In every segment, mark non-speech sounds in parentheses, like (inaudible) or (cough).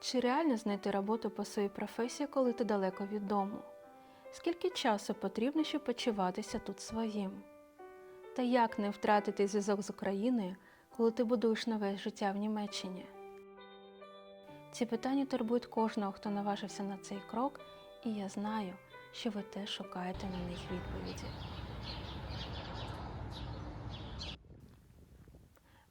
Чи реально знайти роботу по своїй професії, коли ти далеко від дому? Скільки часу потрібно, щоб почуватися тут своїм? Та як не втратити зв'язок з Україною, коли ти будуєш нове життя в Німеччині? Ці питання турбують кожного, хто наважився на цей крок, і я знаю, що ви теж шукаєте на них відповіді.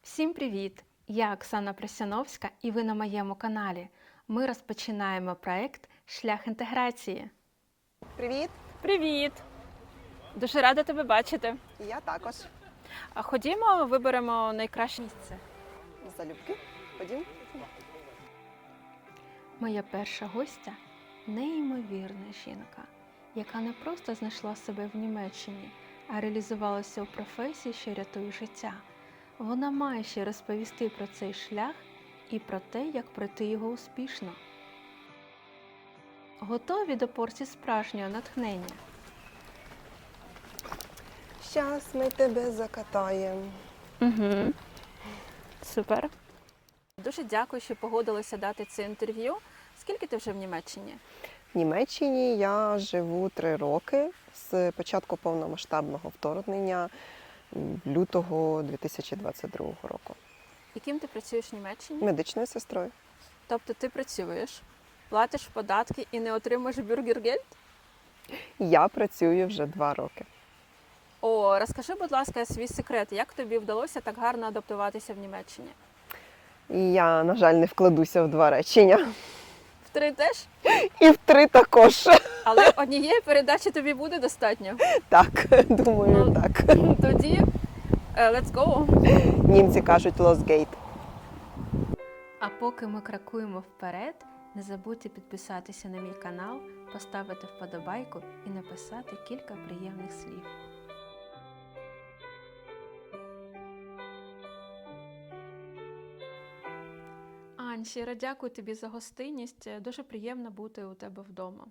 Всім привіт! Я Оксана Просяновська, і ви на моєму каналі. Ми розпочинаємо проект Шлях інтеграції. Привіт, Привіт! Дуже рада тебе бачити. я також. А ходімо, виберемо найкраще місце. Залюбки. Ходім. Моя перша гостя неймовірна жінка, яка не просто знайшла себе в Німеччині, а реалізувалася у професії, що рятує життя. Вона має ще розповісти про цей шлях і про те, як пройти його успішно. Готові до порції справжнього натхнення? Щас ми тебе закатаємо. Угу. Супер. Дуже дякую, що погодилися дати це інтерв'ю. Скільки ти вже в Німеччині? В Німеччині я живу три роки з початку повномасштабного вторгнення лютого 2022 року. Яким ти працюєш в Німеччині? Медичною сестрою. Тобто ти працюєш, платиш податки і не отримуєш бюргергельд? Я працюю вже два роки. О, розкажи, будь ласка, свій секрет. Як тобі вдалося так гарно адаптуватися в Німеччині? Я, на жаль, не вкладуся в два речення. В три теж? І в три також. Але однієї передачі тобі буде достатньо. Так, (laughs) думаю, Ну. так. Тоді е, let's go! Німці кажуть Лосгейт. А поки ми крокуємо вперед, не забудьте підписатися на мій канал, поставити вподобайку і написати кілька приємних слів. Ань, щиро дякую тобі за гостинність. Дуже приємно бути у тебе вдома.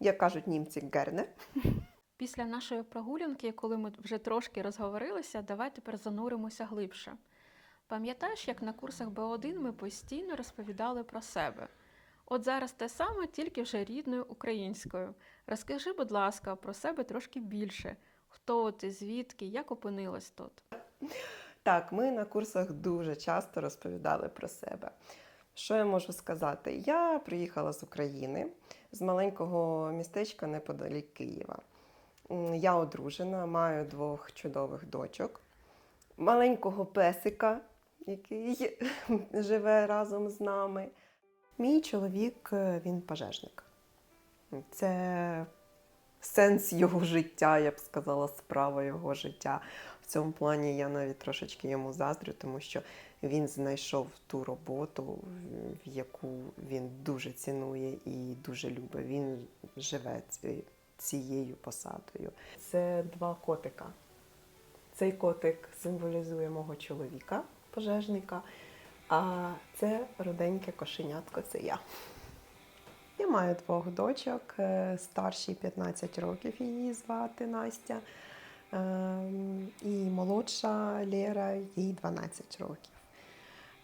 Як кажуть німці, герне. (laughs) Після нашої прогулянки, коли ми вже трошки розговорилися, давай тепер зануримося глибше. Пам'ятаєш, як на курсах Б1 ми постійно розповідали про себе? От зараз те саме, тільки вже рідною українською. Розкажи, будь ласка, про себе трошки більше. Хто ти, звідки, як опинилась тут? (laughs) Так, ми на курсах дуже часто розповідали про себе. Що я можу сказати? Я приїхала з України, з маленького містечка неподалік Києва. Я одружена, маю двох чудових дочок, маленького песика, який (laughs) живе разом з нами. Мій чоловік е, він пожежник. Це сенс його життя, я б сказала, справа його життя. В цьому плані я навіть трошечки йому заздрю, тому що він знайшов ту роботу, в яку він дуже цінує і дуже любить. Він живе цією посадою. Це два котика. Цей котик символізує мого чоловіка, пожежника, а це руденьке кошенятко це я. Я маю двох дочок, е, старшій 15 років її звати Настя. Ем, І молодша Лера, їй 12 років.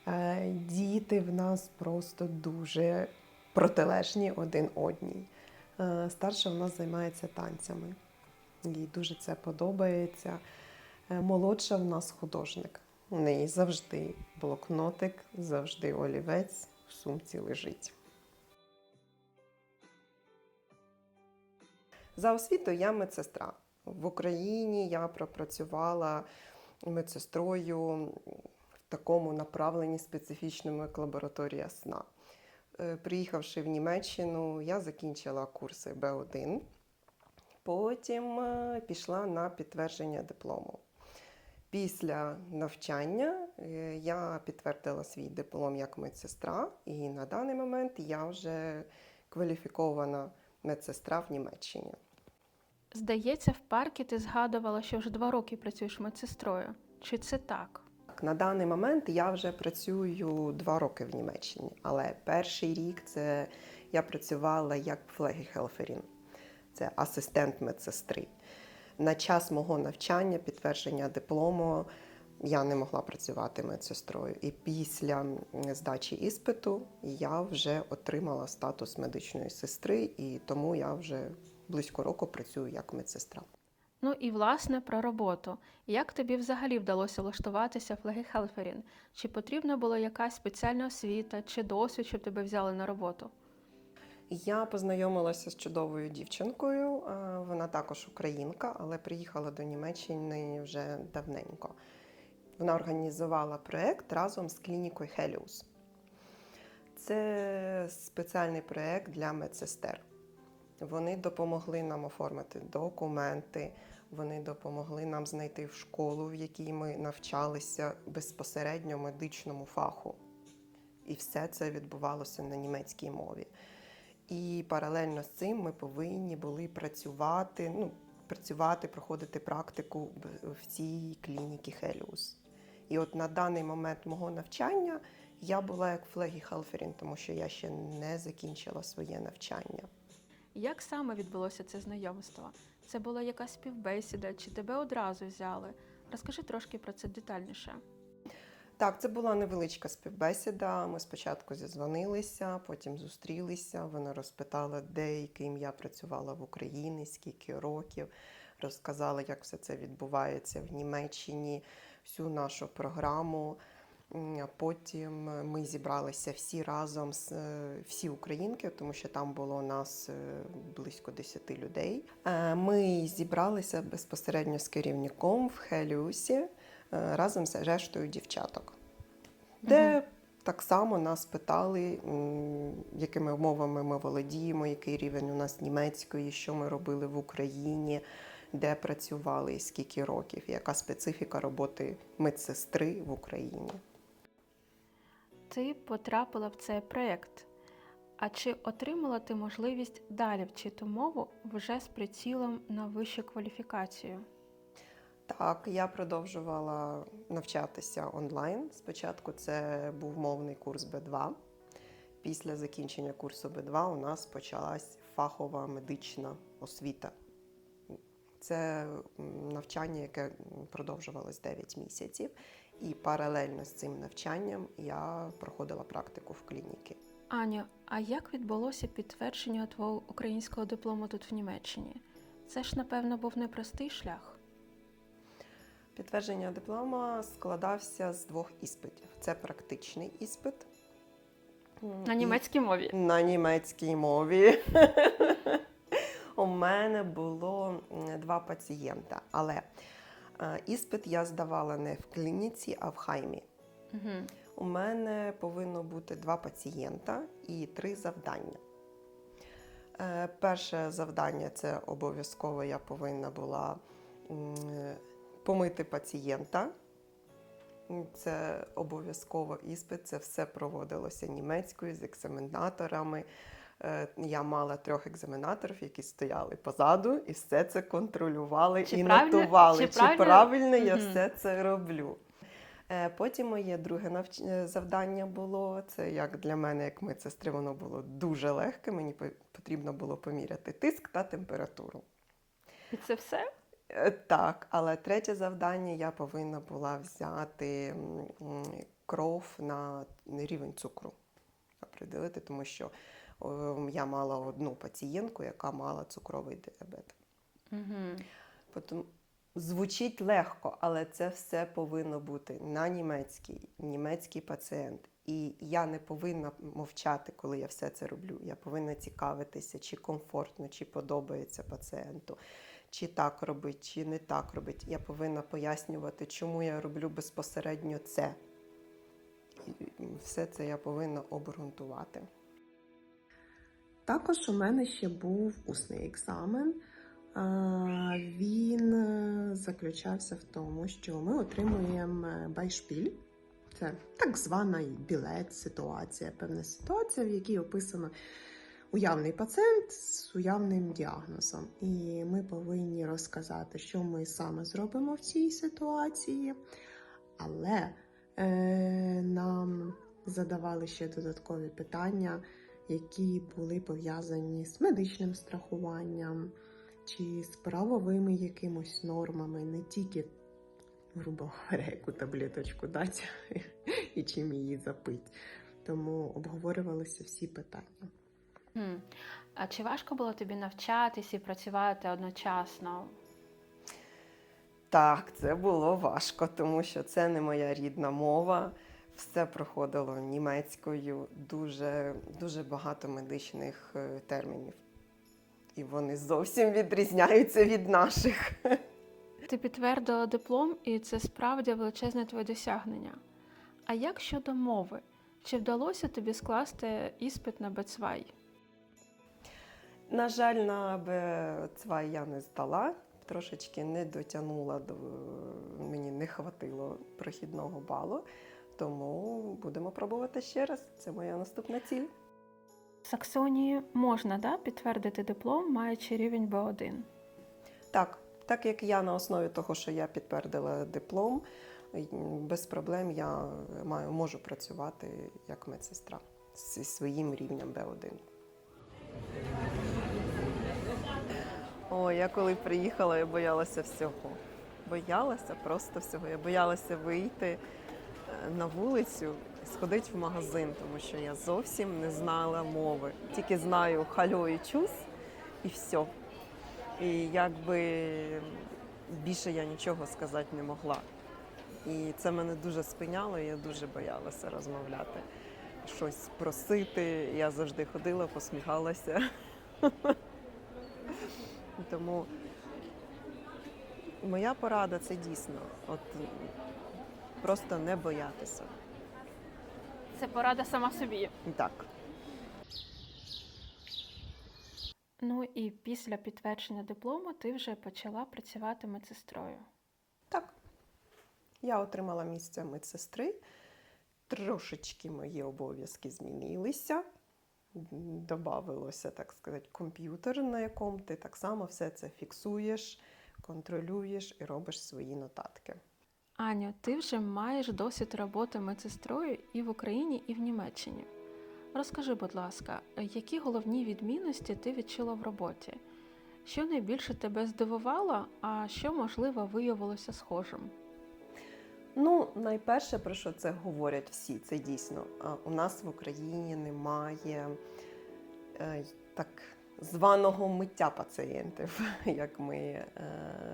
Е, Діти в нас просто дуже протилежні один одній. Е, Старша в нас займається танцями. Їй дуже це подобається. Молодша в нас художник. У неї завжди блокнотик, завжди олівець в сумці лежить. За освітою я медсестра. В Україні я пропрацювала медсестрою в такому направленні специфічному, як лабораторія сна. Е, Приїхавши в Німеччину, я закінчила курси Б1, потім е, пішла на підтвердження диплому. Після навчання е, я підтвердила свій диплом як медсестра, і на даний момент я вже кваліфікована медсестра в Німеччині. Здається, в паркі ти згадувала, що вже два роки працюєш медсестрою. Чи це так? На даний момент я вже працюю два роки в Німеччині, але перший рік це я працювала як флегіхелферін, це асистент медсестри. На час мого навчання, підтвердження диплому, я не могла працювати медсестрою. І після здачі іспиту я вже отримала статус медичної сестри, і тому я вже близько року працюю як медсестра. Ну і власне про роботу. Як тобі взагалі вдалося влаштуватися в Флегі Хелферін? Чи потрібна була якась спеціальна освіта чи досвід, щоб тебе взяли на роботу? Я познайомилася з чудовою дівчинкою. Вона також українка, але приїхала до Німеччини вже давненько. Вона організувала проєкт разом з клінікою Хеліус. Це спеціальний проєкт для медсестер. Вони допомогли нам оформити документи, вони допомогли нам знайти в школу, в якій ми навчалися безпосередньо медичному фаху. І все це відбувалося на німецькій мові. І паралельно з цим ми повинні були працювати, ну, працювати, проходити практику в- цій клініці Хеліус. І от на даний момент мого навчання я була як флегі Халферін, тому що я ще не закінчила своє навчання. Як саме відбулося це знайомство? Це була якась співбесіда, чи тебе одразу взяли? Розкажи трошки про це детальніше. Так, це була невеличка співбесіда. Ми спочатку зізвонилися, потім зустрілися. Вона розпитала, де і ким я працювала в Україні, скільки років. Розказала, як все це відбувається в Німеччині, всю нашу програму. Потім ми зібралися всі разом, з- е, всі українки, тому що там було нас е, близько 10 людей. Е, Ми зібралися безпосередньо з керівником в Хеліусі е, разом з рештою дівчаток, де так само нас питали, якими мовами ми володіємо, який рівень у нас німецької, що ми робили в Україні, де працювали, скільки років, яка специфіка роботи медсестри в Україні. Ти потрапила в цей проєкт. А чи отримала ти можливість далі вчити мову вже з прицілом на вищу кваліфікацію? Так, я продовжувала навчатися онлайн. Спочатку це був мовний курс Б2. Після закінчення курсу Б2 у нас почалась фахова медична освіта. Це навчання, яке продовжувалось 9 місяців, і паралельно з цим навчанням я проходила практику в клініці. Аню, а як відбулося підтвердження твого українського диплому тут в Німеччині? Це ж, напевно, був непростий шлях. Підтвердження диплома складався з двох іспитів: це практичний іспит. На німецькій мові. На німецькій мові. (laughs) У мене було два пацієнта, але іспит я здавала не в клініці, а в хаймі. Угу. У мене повинно бути два пацієнта і три завдання. Е, Перше завдання це обов'язково я повинна була помити пацієнта. Це обов'язково іспит, це все проводилося німецькою з екзаменаторами. Е, Я мала трьох екзаменаторів, які стояли позаду, і все це контролювали Чи і правильно- нотували, чи чи правильно- я Мгм. все це роблю. Е, Потім моє друге навч... е, завдання було це як для мене, як медсестри, воно було дуже легке. Мені потрібно було поміряти тиск та температуру. І це все? Так, але третє завдання я повинна була взяти кров на рівень цукру, определити, тому що я мала одну пацієнтку, яка мала цукровий діабет. Угу. Потім звучить легко, але це все повинно бути на німецькій, німецький пацієнт. І я не повинна мовчати, коли я все це роблю. Я повинна цікавитися, чи комфортно, чи подобається пацієнту, чи так робить, чи не так робить. Я повинна пояснювати, чому я роблю безпосередньо це. І все це я повинна обґрунтувати. Також у мене ще був усний екзамен. Він е, заключався в тому, що ми отримуємо е, байшпіль. Це так звана білет, ситуація, певна ситуація, в якій описано уявний пацієнт з уявним діагнозом. І ми повинні розказати, що ми саме зробимо в цій ситуації. Але е, нам задавали ще додаткові питання які були пов'язані з медичним страхуванням чи з правовими якимось нормами, не тільки грубо говоря, яку таблеточку дати (laughs) і чим її запити. Тому обговорювалися всі питання. А чи важко було тобі навчатись і працювати одночасно? Так, це було важко, тому що це не моя рідна мова. Все проходило німецькою, дуже, дуже багато медичних е, термінів. І вони зовсім відрізняються від наших. (laughs) Ти підтвердила диплом, і це справді величезне твоє досягнення. А як щодо мови? Чи вдалося тобі скласти іспит на Бецвай? На жаль, на Б2 я не здала, трошечки не дотягнула до мені не хватило прохідного балу. Тому будемо пробувати ще раз. Це моя наступна ціль. В Саксонії можна да, підтвердити диплом, маючи рівень Б1. Так, так як я на основі того, що я підтвердила диплом, без проблем я маю, можу працювати як медсестра зі своїм рівнем Б1. О, я коли приїхала, я боялася всього. Боялася просто всього. Я боялася вийти на вулицю і сходити в магазин, тому що я зовсім не знала мови. Тільки знаю хальо і чус і все. І якби більше я нічого сказати не могла. І це мене дуже спиняло, і я дуже боялася розмовляти, щось просити. Я завжди ходила, посміхалася. (laughs) Тому моя порада це дійсно. От просто не боятися. Це порада сама собі. Так. Ну і після підтвердження диплому ти вже почала працювати медсестрою. Так. Я отримала місце медсестри. Трошечки мої обов'язки змінилися. Добавилося, так сказати, комп'ютер, на якому ти так само все це фіксуєш, контролюєш і робиш свої нотатки. Аню, ти вже маєш досвід роботи медсестрою і в Україні, і в Німеччині. Розкажи, будь ласка, які головні відмінності ти відчула в роботі? Що найбільше тебе здивувало, а що, можливо, виявилося схожим? Ну, найперше, про що це говорять всі, це дійсно. У нас в Україні немає е, так званого миття пацієнтів, (laughs) як ми е,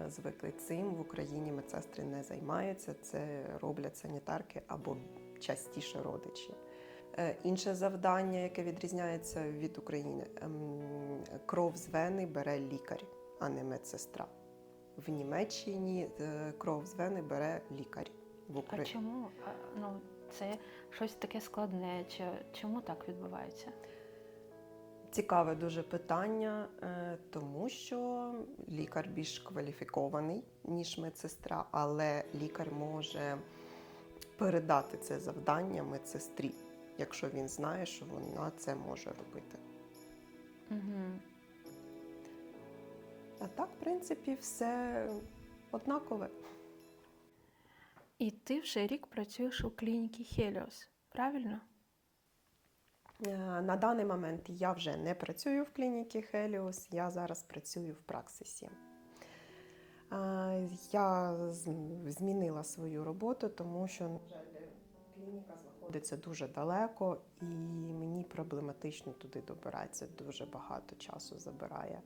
звикли цим. В Україні медсестри не займаються, це роблять санітарки або частіше родичі. Е, Інше завдання, яке відрізняється від України, ем, кров з вени бере лікар, а не медсестра. В Німеччині е, кров з вени бере лікар. В А чому ну, це щось таке складне? Чи чому так відбувається? Цікаве дуже питання, е, тому що лікар більш кваліфікований, ніж медсестра, але лікар може передати це завдання медсестрі, якщо він знає, що вона це може робити. Угу. А так, в принципі, все однакове. І ти вже рік працюєш у клініці Хеліос, правильно? Е, На даний момент я вже не працюю в клініці Хеліос, я зараз працюю в праксисі. Е, Я змінила свою роботу, тому що клініка знаходиться дуже далеко, і мені проблематично туди добиратися. Дуже багато часу забирає.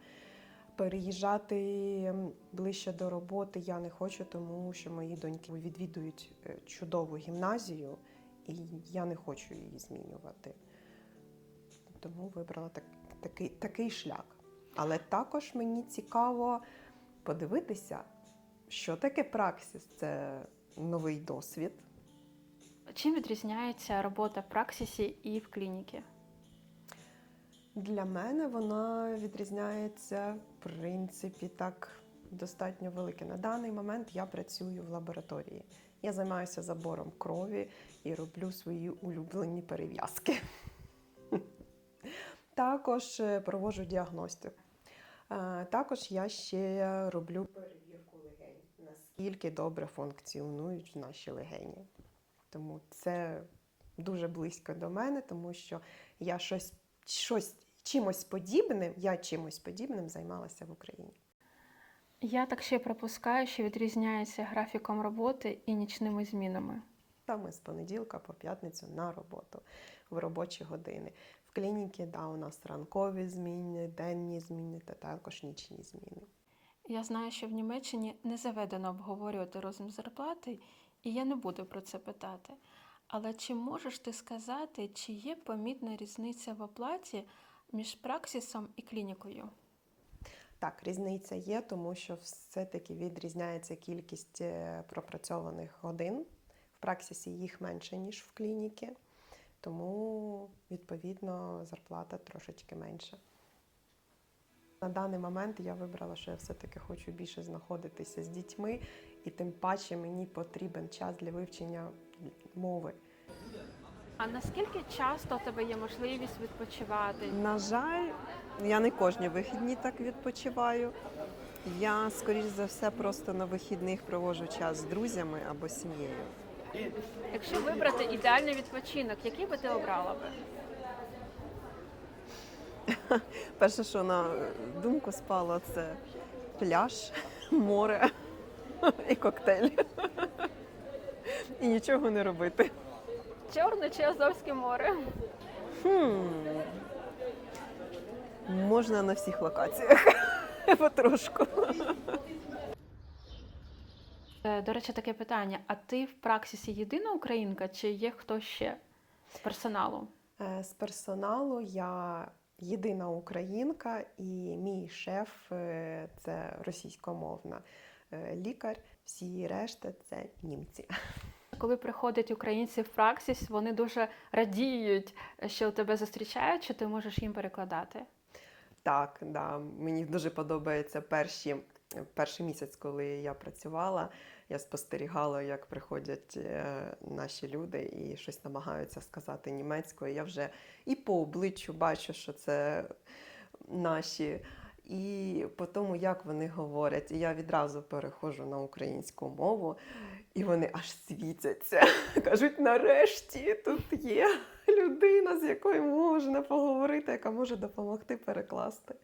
Переїжджати ближче до роботи я не хочу, тому що мої доньки відвідують е, чудову гімназію, і я не хочу її змінювати. Тому вибрала так, такий, такий шлях. Але також мені цікаво подивитися, що таке праксис. Це новий досвід. Чим відрізняється робота в праксисі і в клініці? Для мене вона відрізняється, в принципі, так достатньо велике. На даний момент я працюю в лабораторії. Я займаюся забором крові і роблю свої улюблені перев'язки. Також е, проводжу діагностику. Е, Також я ще роблю перевірку легень, наскільки добре функціонують наші легені. Тому це дуже близько до мене, тому що я щось, щось чимось подібним, я чимось подібним займалася в Україні. Я так ще пропускаю, що відрізняється графіком роботи і нічними змінами. Саме з понеділка по п'ятницю на роботу в робочі години. В клініці да, у нас ранкові зміни, денні зміни та також нічні зміни. Я знаю, що в Німеччині не заведено обговорювати розмір зарплати, і я не буду про це питати. Але чи можеш ти сказати, чи є помітна різниця в оплаті між праксисом і клінікою? Так, різниця є, тому що все-таки відрізняється кількість е, пропрацьованих годин. В праксисі їх менше, ніж в клініці, тому відповідно зарплата трошечки менша. На даний момент я вибрала, що я все-таки хочу більше знаходитися з дітьми, і тим паче мені потрібен час для вивчення мови. А наскільки часто у тебе є можливість відпочивати? На жаль, я не кожні вихідні так відпочиваю. Я, скоріш за все, просто на вихідних проводжу час з друзями або сім'єю. Якщо вибрати ідеальний відпочинок, який би ти обрала би? (laughs) Перше, що на думку спало, це пляж, море (laughs) і коктейль. (laughs) І нічого не робити. Чорне чи Азовське море? Хм. Можна на всіх локаціях. Потрошку. Е, До речі, таке питання: а ти в праксисі єдина українка, чи є хто ще з персоналу? Е, З персоналу я єдина українка, і мій шеф е, це російськомовна лікар. Всі решта це німці. Коли приходять українці в праксис, вони дуже радіють, що тебе зустрічають, що ти можеш їм перекладати. Так, да, мені дуже подобається перші, перший місяць, коли я працювала. Я спостерігала, як приходять е, наші люди і щось намагаються сказати німецькою. Я вже і по обличчю бачу, що це наші, і по тому, як вони говорять. І я відразу переходжу на українську мову, і вони аж світяться. (laughs) Кажуть, нарешті тут є людина, з якою можна поговорити, яка може допомогти перекласти.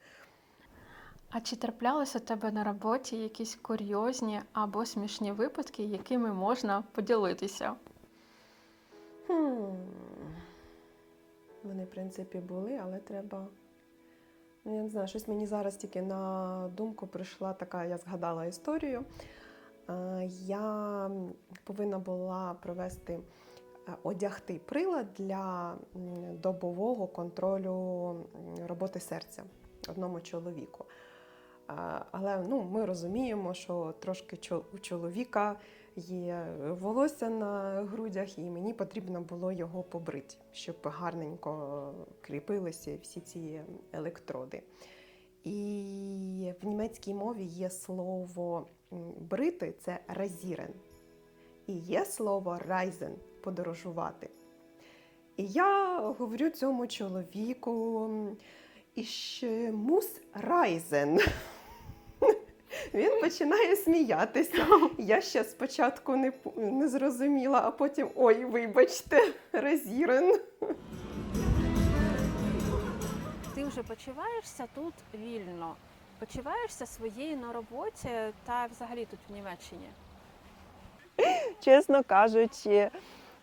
А чи траплялися у тебе на роботі якісь курйозні або смішні випадки, якими можна поділитися? Хм. Вони, в принципі, були, але треба. Ну, я не знаю, щось мені зараз тільки на думку прийшла така, я згадала історію. Я повинна була провести, е, одягти прилад для добового контролю роботи серця одному чоловіку. Але ну, ми розуміємо, що трошки у чоловіка є волосся на грудях, і мені потрібно було його побрити, щоб гарненько кріпилися всі ці електроди. І в німецькій мові є слово брити це разірен. І є слово райзен подорожувати. І я говорю цьому чоловіку «Ich muss reisen». Він починає сміятися. (laughs) Я ще спочатку не, не зрозуміла, а потім ой, вибачте, розірен. Ти вже почуваєшся тут вільно, почуваєшся своєю на роботі та взагалі тут в Німеччині. Чесно кажучи,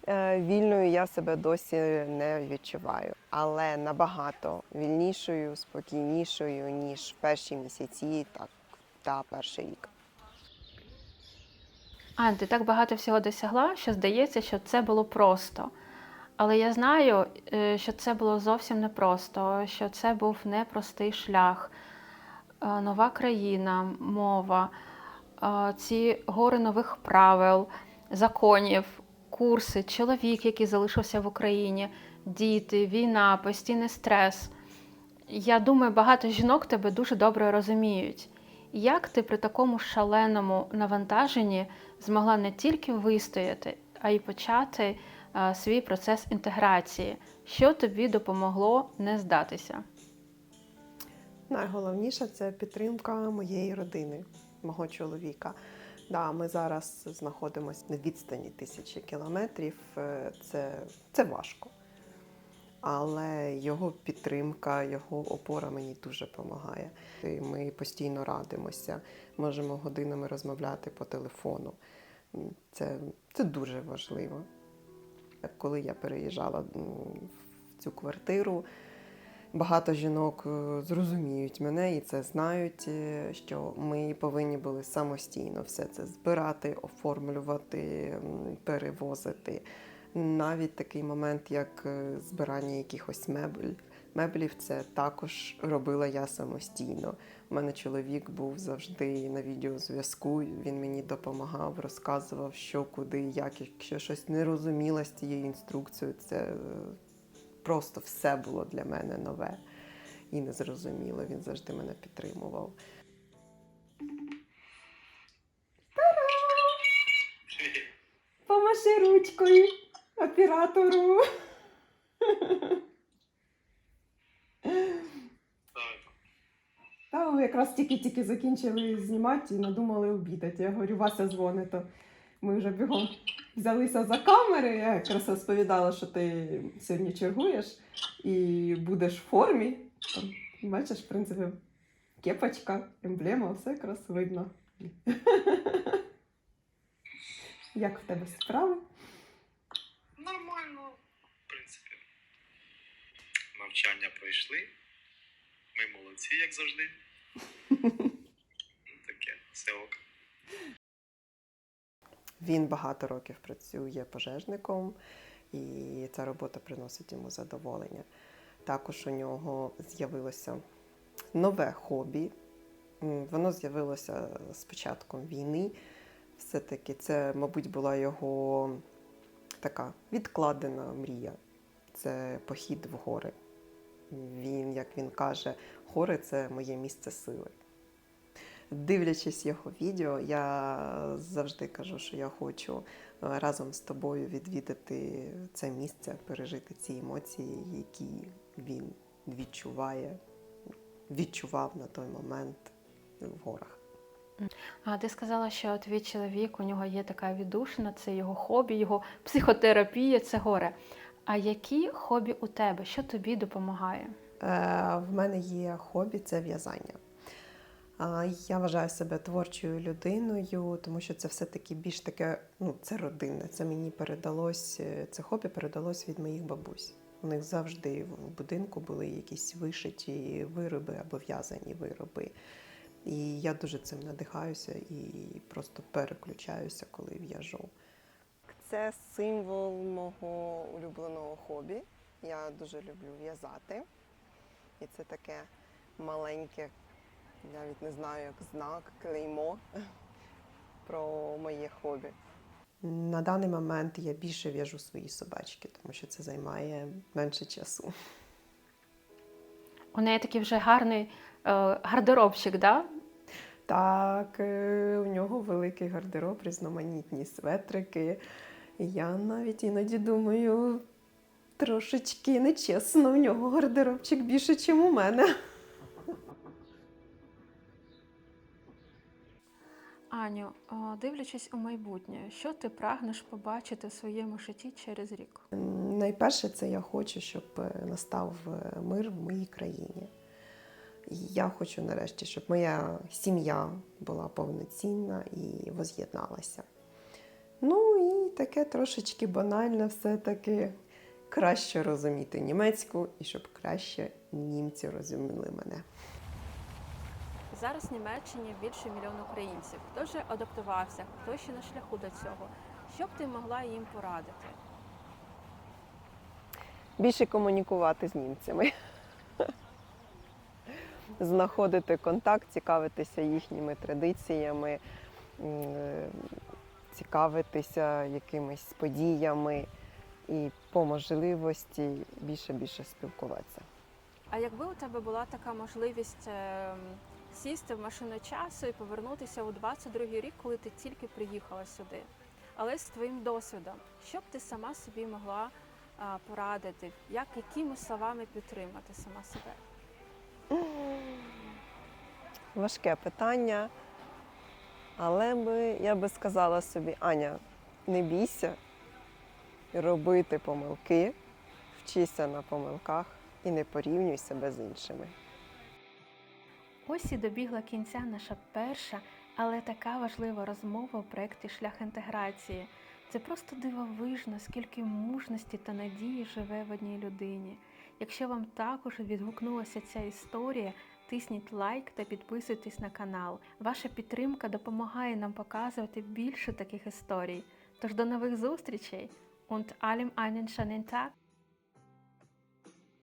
е, вільною я себе досі не відчуваю, але набагато вільнішою, спокійнішою, ніж перші місяці так, та перший рік. Ань, ти так багато всього досягла, що здається, що це було просто. Але я знаю, е, що це було зовсім непросто, що це був непростий шлях, Е, нова країна, мова, е, ці гори нових правил, законів, курси, чоловік, який залишився в Україні, діти, війна, постійний стрес. Я думаю, багато жінок тебе дуже добре розуміють. Як ти при такому шаленому навантаженні змогла не тільки вистояти, а й почати е, свій процес інтеграції? Що тобі допомогло не здатися? Найголовніше це підтримка моєї родини, мого чоловіка. Да, ми зараз знаходимося на відстані тисячі кілометрів. е, Це, це важко. Але його підтримка, його опора мені дуже допомагає. І Ми постійно радимося, можемо годинами розмовляти по телефону. Це, це дуже важливо. Коли я переїжджала в цю квартиру, багато жінок е, зрозуміють мене і це знають, е, що ми повинні були самостійно все це збирати, оформлювати, перевозити. Навіть такий момент, як е, збирання якихось меблів. Меблів це також робила я самостійно. У мене чоловік був завжди на відеозв'язку. Він мені допомагав, розказував, що, куди, як. Якщо щось не розуміла з цією інструкцією, це е, просто все було для мене нове і незрозуміло. Він завжди мене підтримував. (laughs) Помаши ручкою оператору. Та ви якраз тільки-тільки закінчили знімати і надумали обідати. Я говорю, Вася дзвонить, то ми вже бігом взялися за камери. Я якраз розповідала, що ти сьогодні чергуєш і будеш в формі. Там, бачиш, в принципі, кепочка, емблема, все якраз видно. Як в тебе справи? Нормально. В принципі. Навчання пройшли. Ми молодці, як завжди. Ну, Таке, все ок. Він багато років працює пожежником, і ця робота приносить йому задоволення. Також у нього з'явилося нове хобі. Воно з'явилося з початком війни. Все-таки це, мабуть, була його така відкладена мрія. Це похід в гори. Він, як він каже, гори це моє місце сили. Дивлячись його відео, я завжди кажу, що я хочу е, разом з тобою відвідати це місце, пережити ці емоції, які він відчуває, відчував на той момент в горах. А ти сказала, що твій чоловік, у нього є така віддушина, це його хобі, його психотерапія, це горе. А які хобі у тебе? Що тобі допомагає? Е, В мене є хобі це в'язання. Я вважаю себе творчою людиною, тому що це все-таки більш таке, ну, це родинне. Це мені передалось, е, це хобі передалось від моїх бабусь. У них завжди в будинку були якісь вишиті вироби або в'язані вироби. І я дуже цим надихаюся і просто переключаюся, коли в'яжу. Це символ мого улюбленого хобі. Я дуже люблю в'язати. І це таке маленьке, навіть не знаю, як знак, клеймо (laughs) про моє хобі. На даний момент я більше в'яжу свої собачки, тому що це займає менше часу. У неї такий вже гарний е, гардеробчик, да? Так, е, у нього великий гардероб, різноманітні светрики. Я навіть іноді думаю, трошечки нечесно, у нього гардеробчик більше, ніж у мене. Аню, дивлячись у майбутнє, що ти прагнеш побачити в своєму житті через рік? Найперше, це я хочу, щоб е, настав е, мир в моїй країні. Я хочу нарешті, щоб моя сім'я була повноцінна і воз'єдналася. Ну і таке трошечки банальне, все-таки краще розуміти німецьку і щоб краще німці розуміли мене. Зараз в Німеччині більше мільйона українців. Хто вже адаптувався, хто ще на шляху до цього. Що б ти могла їм порадити? більше комунікувати з німцями. (laughs) Знаходити контакт, цікавитися їхніми традиціями, е, цікавитися якимись подіями і по можливості більше-більше спілкуватися. А якби у тебе була така можливість ем, сісти в машину часу і повернутися у 22-й рік, коли ти тільки приїхала сюди, але з твоїм досвідом, що б ти сама собі могла порадити, як якими словами підтримати сама себе? Важке питання, але би, я би сказала собі, Аня, не бійся робити помилки, Вчися на помилках і не порівнюй себе з іншими. Ось і добігла кінця наша перша, але така важлива розмова у проєкті Шлях інтеграції. Це просто дивовижно, скільки мужності та надії живе в одній людині. Якщо вам також відгукнулася ця історія, тисніть лайк та підписуйтесь на канал. Ваша підтримка допомагає нам показувати більше таких історій. Тож до нових зустрічей! Und allem einen schönen Tag!